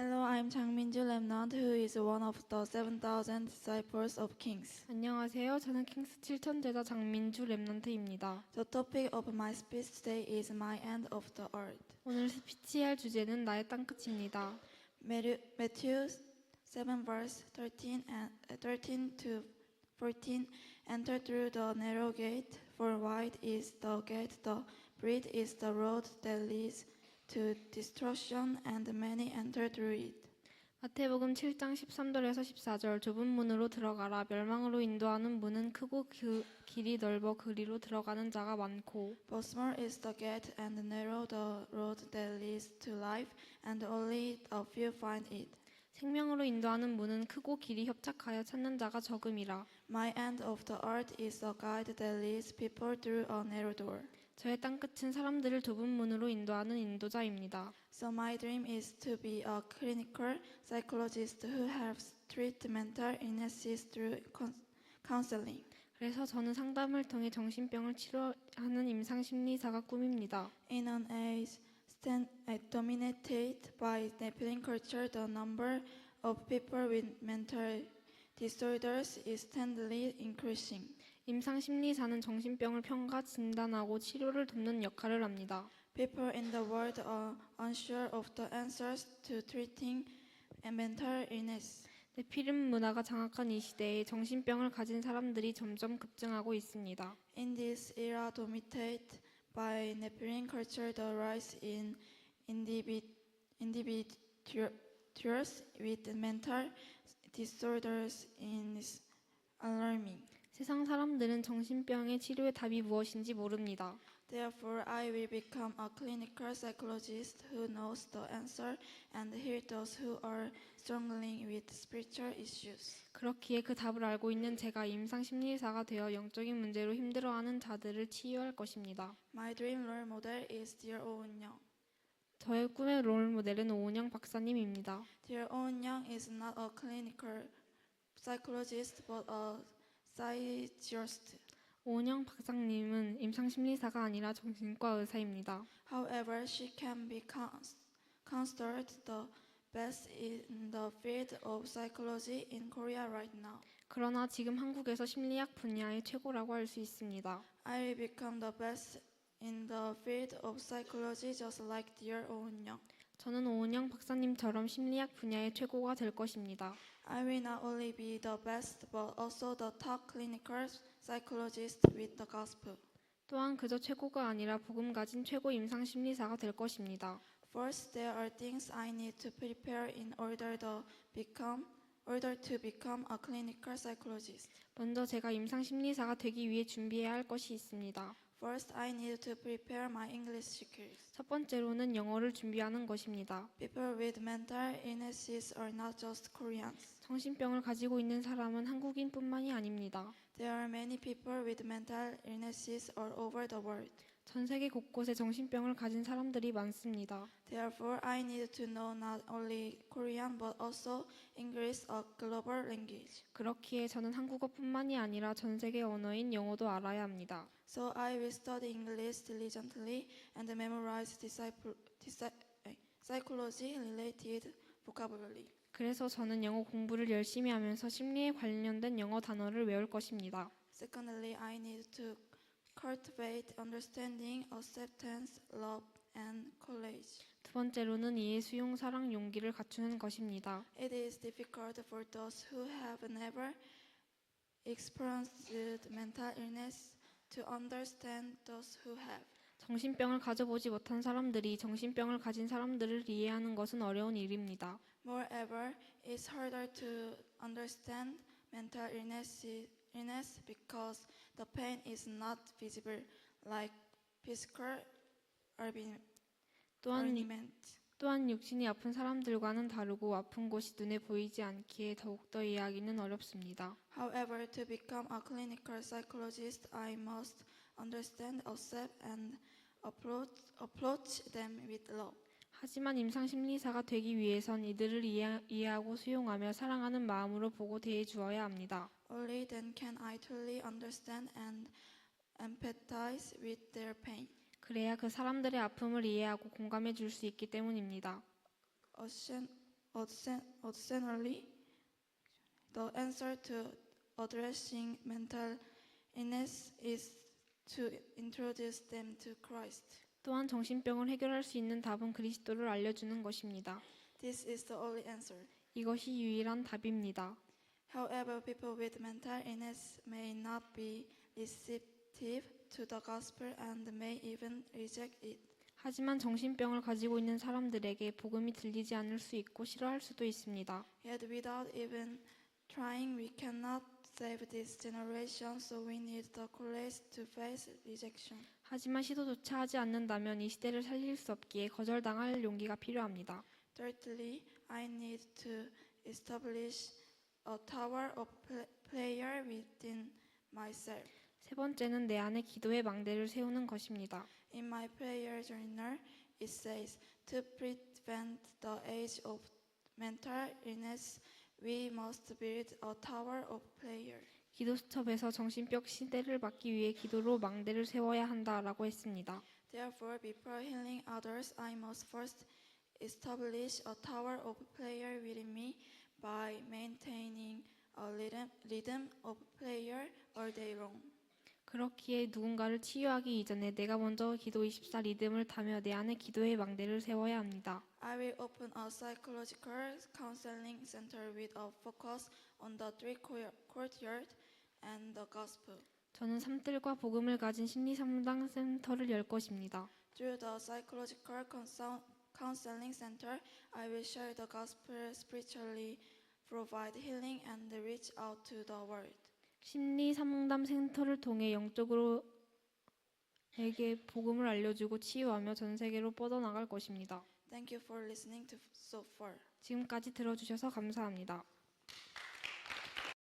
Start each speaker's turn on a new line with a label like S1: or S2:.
S1: Hello, I'm Changminju Lemnant, who is one of the 7,000 disciples of kings.
S2: 안녕하세요. 저는 킹스 7천 제자 장민주 랩넌트입니다.
S1: The topic of my speech today is my end of the earth.
S2: 오늘 스피치할 주제는 나의 땅끝입니다.
S1: Matthew Matthew 7 verse 13 and uh, 13 to 14 Enter through the narrow gate, for wide is the gate, the broad is the road that leads to destruction, and many enter through it.
S2: 마태복음 7장 13절에서 14절 좁은 문으로 들어가라 멸망으로 인도하는 문은 크고 그 길이 넓어 그리로 들어가는 자가 많고
S1: But small is the gate, and narrow the road that leads to life, and only a few find it.
S2: 생명으로 인도하는 문은 크고 길이 협착하여 찾는 자가 적음이라
S1: My end of the earth is a guide that leads people through a narrow door.
S2: 저의 땅끝은 사람들을 좁은 문으로 인도하는 인도자입니다.
S1: So my dream is to be a clinical psychologist who helps treat mental illnesses through counseling.
S2: 그래서 저는 상담을 통해 정신병을 치료하는 임상 심리사가 꿈입니다.
S1: In an age stand, uh, dominated by Nephilim culture, the number of people with mental disorders is steadily increasing.
S2: 임상 심리사는 정신병을 평가, 진단하고 치료를 돕는 역할을 합니다.
S1: People in the world are unsure of the answers to treating a mental illness.
S2: 네피림 문화가 장악한 이 시대에 정신병을 가진 사람들이 점점 급증하고 있습니다.
S1: In this era dominated by Nephilim culture, the rise in individ- individuals with mental disorders is alarming.
S2: 세상 사람들은 정신병의 치료의 답이 무엇인지 모릅니다.
S1: Therefore, I will become a clinical psychologist who knows the answer and heal those who are struggling with spiritual issues.
S2: 그렇기에 그 답을 알고 있는 제가 임상 심리사가 되어 영적인 문제로 힘들어하는 자들을 치유할 것입니다.
S1: My dream role model is Dear Young.
S2: 저의 꿈의 롤 모델은 오은영 박사님입니다.
S1: Dear Young is not a clinical psychologist but a psychiatrist.
S2: 오은영 박사님은 임상심리사가 아니라 정신과 의사입니다.
S1: However, she can be cons- considered the best in the field of psychology in Korea right now.
S2: 그러나 지금 한국에서 심리학 분야의 최고라고 할 수 있습니다.
S1: I will become the best in the field of psychology just like dear Owen Young.
S2: 저는 오은영 박사님처럼 심리학 분야의 최고가 될 것입니다.
S1: I will not only be the best but also the top clinical psychologist with the gospel.
S2: 또한 그저 최고가 아니라 복음 가진 최고 임상 심리사가 될 것입니다.
S1: First, there are things I need to prepare in order to become order to become a clinical psychologist.
S2: 먼저 제가 임상 심리사가 되기 위해 준비해야 할 것이 있습니다.
S1: First, I need to prepare my English skills.
S2: 첫 번째로는 영어를 준비하는 것입니다.
S1: People with mental illnesses are not just Koreans.
S2: 정신병을 가지고 있는 사람은 한국인뿐만이 아닙니다.
S1: There are many people with mental illnesses all over the world.
S2: 전 세계 곳곳에 정신병을 가진 사람들이 많습니다.
S1: Therefore, I need to know not only Korean but also English, a global language.
S2: 그렇기에 저는 한국어뿐만이 아니라 전 세계 언어인 영어도 알아야 합니다.
S1: So I will study English diligently and memorize disciple, disci- eh, psychology-related vocabulary.
S2: 그래서 저는 영어 공부를 열심히 하면서 심리에 관련된 영어 단어를 외울 것입니다.
S1: Secondly, I need to cultivate understanding, acceptance, love, and courage.
S2: 두 번째로는 이해, 수용, 사랑, 용기를 갖추는 것입니다.
S1: It is difficult for those who have never experienced mental illness to understand those who have.
S2: 정신병을 가져보지 못한 사람들이 정신병을 가진 사람들을 이해하는 것은 어려운 일입니다.
S1: Moreover, it's harder to understand mental illness, illness because the pain is not visible like physical ailment.
S2: 또한 육신이 아픈 사람들과는 다르고 아픈 곳이 눈에 보이지 않기에 더욱더 이해하기는 어렵습니다.
S1: However, to become a clinical psychologist, I must understand, accept, and approach, approach them with love.
S2: 하지만 임상 심리사가 되기 위해선 이들을 이해, 이해하고 수용하며 사랑하는 마음으로 보고 대해 주어야 합니다.
S1: Only then can I truly understand and empathize with their pain.
S2: 그래야 그 사람들의 아픔을 이해하고 공감해 줄 수 있기 때문입니다.
S1: Additionally, the answer to addressing mental illness is to introduce them to Christ.
S2: 또한 정신병을 해결할 수 있는 답은 그리스도를 알려주는 것입니다.
S1: This is the only answer.
S2: 이것이 유일한 답입니다.
S1: However, people with mental illness may not be receptive to the gospel and may even reject it.
S2: 하지만 정신병을 가지고 있는 사람들에게 복음이 들리지 않을 수 있고 싫어할 수도 있습니다.
S1: Yet, without even trying, we cannot save this generation, so we need the courage to face rejection.
S2: 하지만 시도조차 하지 않는다면 이 시대를 살릴 수 없기에 거절당할 용기가 필요합니다.
S1: Thirdly, I need to establish a tower of prayer within myself.
S2: 세 번째는 내 안에 기도의 망대를 세우는 것입니다.
S1: In my prayer journal, it says to prevent the age of mental illness, we must build a tower of prayer.
S2: 기도 수첩에서 정신병 시대를 막기 위해 기도로 망대를 세워야 한다라고 했습니다.
S1: Therefore, before healing others, I must first establish a tower of prayer within me by maintaining a rhythm, rhythm of prayer all day long.
S2: 그렇기에 누군가를 치유하기 이전에 내가 먼저 기도 24 리듬을 타며 내 안에 기도의 망대를 세워야 합니다.
S1: I will open a psychological counseling center with a focus on the three cour- courtyard and the gospel.
S2: 저는 삶들과 복음을 가진 심리 상담 센터를 열 것입니다.
S1: Through the psychological consult- counseling center, I will share the gospel spiritually, provide healing, and reach out to the world.
S2: 심리 상담 센터를 통해 영적으로 에게 복음을 알려주고 치유하며 전 세계로 뻗어나갈 것입니다.
S1: Thank you for listening to so far.
S2: 지금까지 들어주셔서 감사합니다.